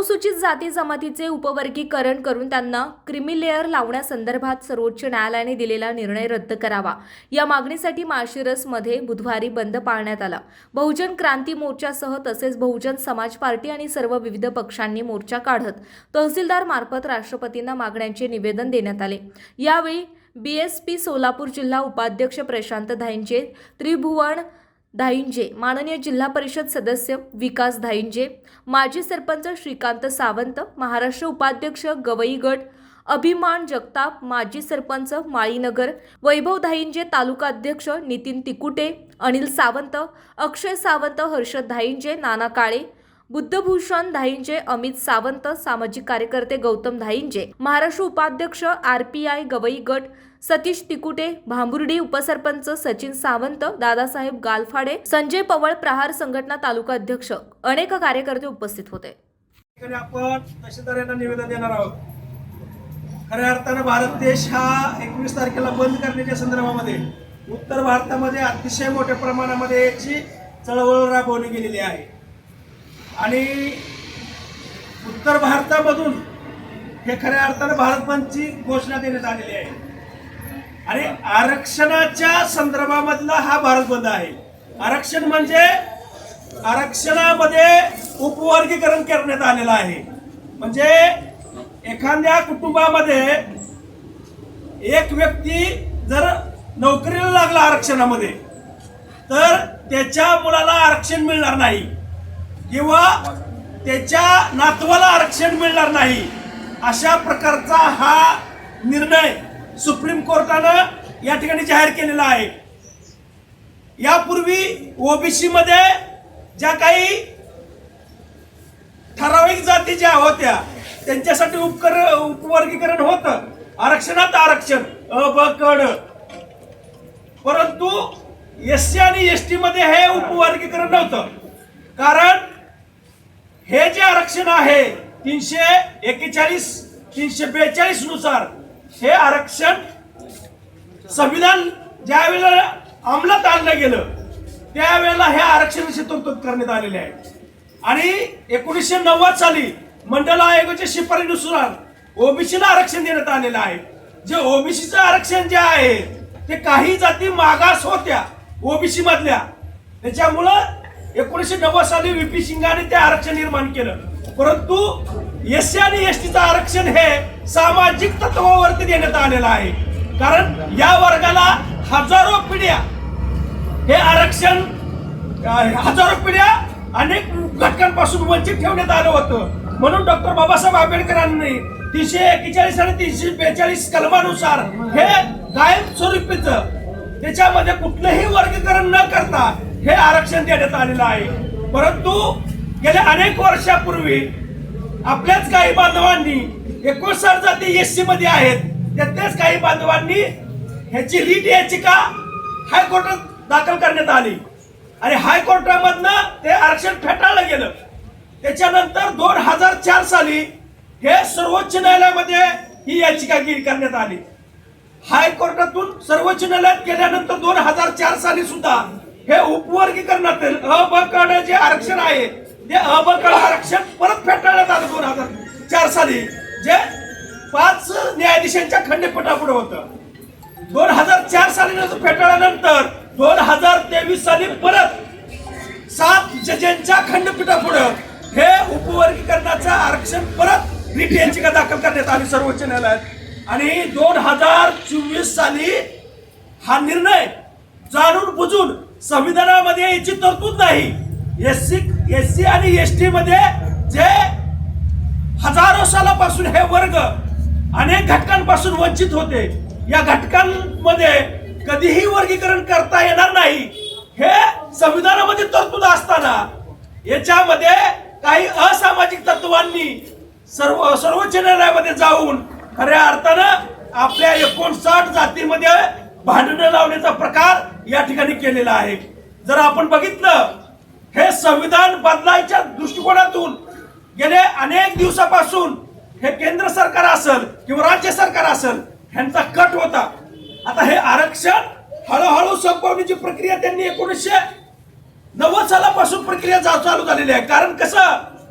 अनुसूचित जाती जमातीचे उपवर्गीकरण करून त्यांना क्रिमी लेअर लावण्यासंदर्भात सर्वोच्च न्यायालयाने दिलेला निर्णय रद्द करावा. या मागणीसाठी माळशिरसमध्ये बुधवारी बंद पाळण्यात आला. बहुजन क्रांती मोर्चासह तसेच बहुजन समाज पार्टी आणि सर्व विविध पक्षांनी मोर्चा काढत तहसीलदार मार्फत राष्ट्रपतींना मागण्यांचे निवेदन देण्यात आले. यावेळी बी एस पी सोलापूर जिल्हा उपाध्यक्ष प्रशांत धाईंचे त्रिभुवन धाईंजे. माननीय जिल्हा परिषद सदस्य विकास धाईंजे. माजी सरपंच श्रीकांत सावंत. महाराष्ट्र उपाध्यक्ष गवई गट. अभिमान जगताप. माजी सरपंच माळीनगर. वैभव धाईंजे तालुका अध्यक्ष नितीन तिकुटे. अनिल सावंत. अक्षय सावंत हर्षद धाईंजे नाना काळे. बुद्धभूषण धाईंजे अमित सावंत सामाजिक कार्यकर्ते गौतम धाईंजे महाराष्ट्र उपाध्यक्ष आर पी आय गवई गट सतीश तिकुटे भांबुर्डी उपसरपंच सचिन सावंत दादासाहेब गालफाडे संजय पवळ प्रहार संघटना तालुका अध्यक्ष अनेक कार्यकर्ते उपस्थित होते. आपण निवेदन देणार आहोत. खऱ्या अर्थानं भारत देश हा एकवीस तारखेला बंद करण्याच्या संदर्भामध्ये उत्तर भारतामध्ये अतिशय मोठ्या प्रमाणामध्ये याची चळवळ राबवली गेलेली आहे. आणि उत्तर भारतामधून हे खऱ्या अर्थानं भारत बंदची घोषणा देण्यात आलेली आहे. आणि आरक्षणाच्या संदर्भामधला हा भारत बंद आहे. आरक्षण म्हणजे आरक्षणामध्ये उपवर्गीकरण करण्यात आलेलं आहे. म्हणजे एखाद्या कुटुंबामध्ये एक व्यक्ती जर नोकरीला लागला आरक्षणामध्ये तर त्याच्या मुलाला आरक्षण मिळणार नाही. किंवा त्याच्या नातवाला आरक्षण मिळणार नाही अशा प्रकारचा हा निर्णय सुप्रीम कोर्टानं या ठिकाणी जाहीर केलेला आहे. यापूर्वी ओबीसीमध्ये ज्या काही ठराविक जाती ज्या होत्या त्यांच्यासाठी उपकर उपवर्गीकरण होतं. आरक्षणात आरक्षण अ ब कड परंतु एस सी आणि एस टीमध्ये हे उपवर्गीकरण नव्हतं. कारण हे जे आरक्षण आहे तीनशे एक्केचाळीस तीनशे बेचाळीसनुसार हे आरक्षण संविधान ज्या वेळेला अंमलात आणलं गेलं त्यावेळेला हे आरक्षणाची तरतूद करण्यात आलेली आहे. आणि एकोणीसशे नव्वद साली मंडल आयोगाच्या शिफारशीनुसार ओबीसीला आरक्षण देण्यात आलेलं आहे. जे ओबीसीचं आरक्षण जे आहे ते काही जाती मागास होत्या ओबीसी मधल्या त्याच्यामुळं एकोणीसशे नव्वद साली व्हीपी सिंगाने ते आरक्षण निर्माण केलं. परंतु एस सी आणि एस टीचं आरक्षण हे सामाजिक तत्वावरती देण्यात आलेलं आहे. कारण या वर्गाला हजारो पिढ्या हे आरक्षण हजारो पिढ्या अनेक घटकांपासून वंचित ठेवण्यात आलं होतं. म्हणून डॉक्टर बाबासाहेब आंबेडकरांनी तीनशे एकेचाळीस आणि तीनशे बेचाळीस कलमानुसार हे कायम स्वरूपीच त्याच्यामध्ये कुठलंही वर्गीकरण न करता हे आरक्षण देण्यात आलेलं आहे. परंतु गेल्या अनेक वर्षापूर्वी आपल्याच काही बांधवांनी एकोणसाठ जाती एस सी मध्ये आहेत त्यातल्याच काही बांधवांनी ह्याची लीट याचिका हायकोर्टात दाखल करण्यात आली. आणि हायकोर्टामधनं ते आरक्षण फेटाळलं गेलं. त्याच्यानंतर दोन हजार चार साली हे सर्वोच्च न्यायालयामध्ये ही याचिका करण्यात आली. हायकोर्टातून सर्वोच्च न्यायालयात गेल्यानंतर दोन हजार चार साली सुद्धा हे उपवर्गीकरणातील अ जे आरक्षण आहे. ते अबकड आरक्षण परत फेटाळण्यात आलं दोन हजार चार साली. जे पाच न्यायाधीशांच्या खंडपीठापुढे होतं. दोन हजार चार साली फेटाळल्यानंतर दोन हजार तेवीस साली परत सात जजेंच्या खंडपीठापुढं हे उपवर्गीकरणाचं आरक्षण परत रिट याचिका दाखल करण्यात आली सर्वोच्च न्यायालयात. आणि दोन हजार चोवीस साली हा निर्णय जाणून बुजून संविधानामध्ये याची तरतूद नाही. एस सी एस सी आणि एस टी मध्ये जे हजारो सालापासून हे वर्ग अनेक घटकांपासून वंचित होते या घटकांमध्ये कधीही वर्गीकरण करता येणार नाही. हे संविधानामध्ये तरतूद असताना याच्यामध्ये काही असामाजिक तत्वांनी सर्व सर्वोच्च न्यायालयामध्ये जाऊन खऱ्या अर्थानं आपल्या एकोणसाठ जातीमध्ये भांडणं लावण्याचा प्रकार या ठिकाणी केलेला आहे. जर आपण बघितलं हे संविधान बदलायच्या दृष्टिकोनातून गेले अनेक दिवसापासून हे केंद्र सरकार असेल किंवा राज्य सरकार असेल ह्यांचा कट होता. आता हे आरक्षण हळूहळू संपवण्याची प्रक्रिया त्यांनी एकोणीसशे नव्वद सालापासून प्रक्रिया जा- चालू झालेली आहे. कारण कसं?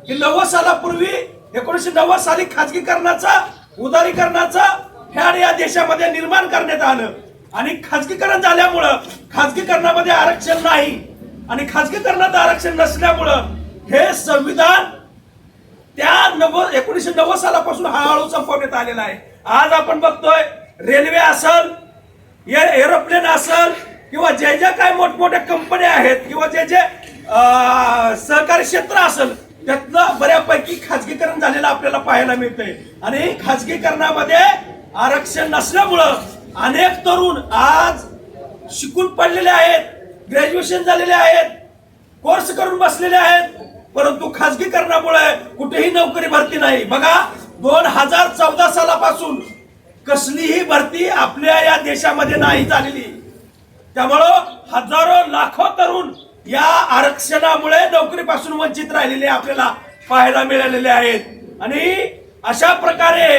की नव्वद सालापूर्वी एकोणीसशे नव्वद साली खाजगीकरणाचा उदारीकरणाचा ह्या या देशामध्ये निर्माण करण्यात आलं. आणि खाजगीकरण झाल्यामुळं खाजगीकरणामध्ये आरक्षण नाही आणि खाजगीकरणात आरक्षण नसल्यामुळं हे संविधान त्या नव्वद एकोणीसशे नव्वद सालापासून हळूहळू संपवण्यात आलेला आहे. आज आपण बघतोय रेल्वे असल एरोप्लेन असल किंवा जे जे काय मोठमोठ्या कंपन्या आहेत किंवा जे जे सहकारी क्षेत्र असेल त्यातलं बऱ्यापैकी खाजगीकरण झालेलं आपल्याला पाहायला मिळतंय. आणि खाजगीकरणामध्ये आरक्षण नसल्यामुळं अनेक तरुण आज शिकून पडलेले आहेत ग्रॅज्युएशन झालेले आहेत कोर्स करून बसलेले आहेत परंतु खाजगीकरणामुळे कुठेही नोकरी भरती नाही. बघा दोन हजार चौदा सालापासून कसलीही भरती आपल्या या देशामध्ये नाही झालेली. त्यामुळं हजारो लाखो तरुण या आरक्षणामुळे नोकरीपासून वंचित राहिलेले आपल्याला पाहायला मिळालेले आहेत. आणि अशा प्रकारे